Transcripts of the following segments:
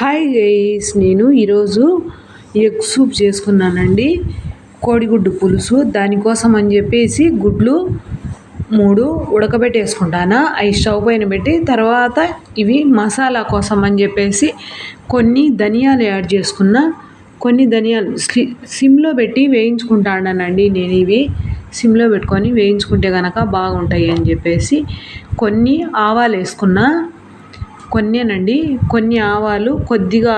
Hi guys నేను ఈరోజు egg soup చేసుకున్నానండి. కోడిగుడ్డు పులుసు దానికోసం అని చెప్పేసి గుడ్లు మూడు ఉడకబెట్టేసుకుంటాను. అవి స్టవ్ పైన పెట్టి తర్వాత ఇవి మసాలా కోసం అని చెప్పేసి కొన్ని ధనియాలు యాడ్ చేసుకున్న. కొన్ని ధనియాలు సిమ్లో పెట్టి వేయించుకుంటానండి నేను ఇవి. సిమ్లో పెట్టుకొని వేయించుకుంటే కనుక బాగుంటాయి అని చెప్పేసి కొన్ని ఆవాలు వేసుకున్న. కొన్నేనండి. కొన్ని ఆవాలు కొద్దిగా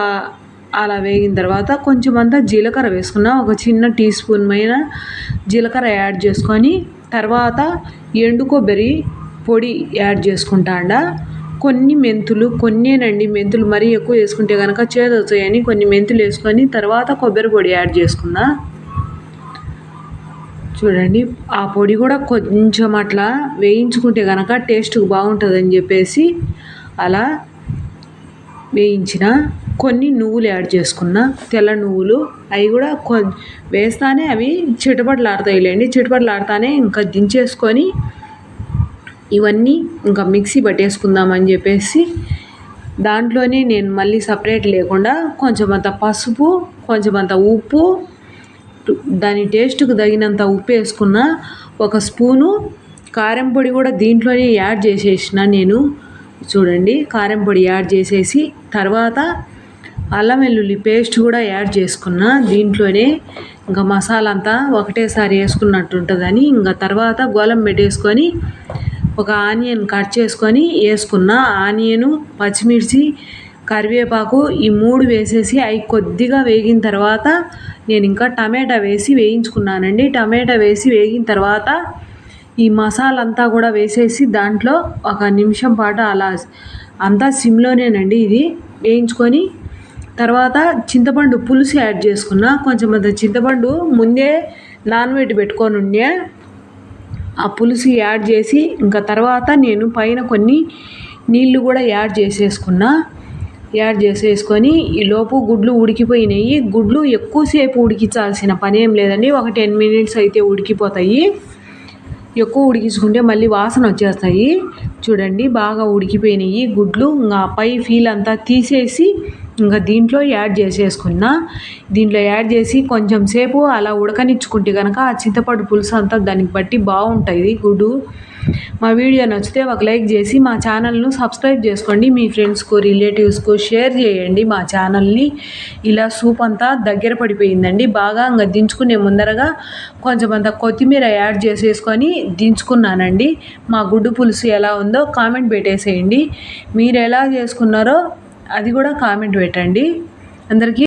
అలా వేగిన తర్వాత కొంచెం అంతా జీలకర్ర వేసుకున్న ఒక చిన్న టీ స్పూన్ పైన జీలకర్ర యాడ్ చేసుకొని తర్వాత ఎండు కొబ్బరి పొడి యాడ్ చేసుకుంటాండ కొన్ని మెంతులు కొన్నేనండి మెంతులు మరీ ఎక్కువ వేసుకుంటే కనుక చేదవుతాయని కొన్ని మెంతులు వేసుకొని తర్వాత కొబ్బరి పొడి యాడ్ చేసుకున్నా. చూడండి ఆ పొడి కూడా కొంచెం అట్లా వేయించుకుంటే కనుక టేస్ట్ బాగుంటుందని చెప్పేసి అలా వేయించిన కొన్ని నువ్వులు యాడ్ చేసుకున్న తెల్ల నువ్వులు. అవి కూడా కొ వేస్తానే అవి చిటపటలాడతాయిలేండి చిటపటలాడతానే ఇంకా దించేసుకొని ఇవన్నీ ఇంకా మిక్సీ పట్టేసుకుందామని చెప్పేసి దాంట్లోనే నేను మళ్ళీ సపరేట్ లేకుండా కొంచెం అంత పసుపు కొంచెం అంత ఉప్పు దాని టేస్ట్కి తగినంత ఉప్పు వేసుకున్న ఒక స్పూను కారం పొడి కూడా దీంట్లోనే యాడ్ చేసేసిన నేను. చూడండి కారం పొడి యాడ్ చేసేసి తర్వాత అల్లం వెల్లుల్లి పేస్ట్ కూడా యాడ్ చేసుకున్న దీంట్లోనే ఇంకా మసాలా అంతా ఒకటేసారి వేసుకున్నట్టు ఉంటుందని ఇంకా తర్వాత గోలం పెట్టేసుకొని ఒక ఆనియన్ కట్ చేసుకొని వేసుకున్న. ఆనియను పచ్చిమిర్చి కరివేపాకు ఈ మూడు వేసేసి అవి కొద్దిగా వేగిన తర్వాత నేను ఇంకా టమాటా వేసి వేయించుకున్నానండి. టమాటా వేసి వేగిన తర్వాత ఈ మసాలా అంతా కూడా వేసేసి దాంట్లో ఒక నిమిషం పాటు అలా అంతా సిమ్లోనేనండి ఇది వేయించుకొని తర్వాత చింతపండు పులుసు యాడ్ చేసుకున్న. కొంచెం అంత చింతపండు ముందే నానబెట్టి పెట్టుకొని ఉండే ఆ పులుసు యాడ్ చేసి ఇంకా తర్వాత నేను పైన కొన్ని నీళ్ళు కూడా యాడ్ చేసేసుకున్నా. యాడ్ చేసేసుకొని ఈలోపు గుడ్లు ఉడికిపోయినాయి. గుడ్లు ఎక్కువసేపు ఉడికించాల్సిన పని ఏం లేదండి. ఒక టెన్ మినిట్స్ అయితే ఉడికిపోతాయి. ఎక్కువ ఉడికించుకుంటే మళ్ళీ వాసన వచ్చేస్తాయి. చూడండి బాగా ఉడికిపోయినాయి. గుడ్లు ఇంకా పై ఫీల్ అంతా తీసేసి ఇంకా దీంట్లో యాడ్ చేసేసుకున్న దీంట్లో యాడ్ చేసి కొంచెం సేపు అలా ఉడకనిచ్చుకుంటే కనుక ఆ చింతపండు పులుసు అంతా దానికి బట్టి బాగుంటుంది గుడ్డు మా వీడియో నచ్చితే ఒక లైక్ చేసి మా ఛానల్ను సబ్స్క్రైబ్ చేసుకోండి. మీ ఫ్రెండ్స్కు రిలేటివ్స్కు షేర్ చేయండి. మా ఛానల్ని ఇలా సూప్ అంతా దగ్గర పడిపోయిందండి. బాగా ఇంకా దించుకునే ముందరగా కొంచెం అంత కొత్తిమీర యాడ్ చేసేసుకొని దించుకున్నానండి. మా గుడ్డు పులుసు ఎలా ఉందో కామెంట్ పెట్టేసేయండి. మీరు ఎలా చేసుకున్నారో అది కూడా కామెంట్ పెట్టండి. అందరికీ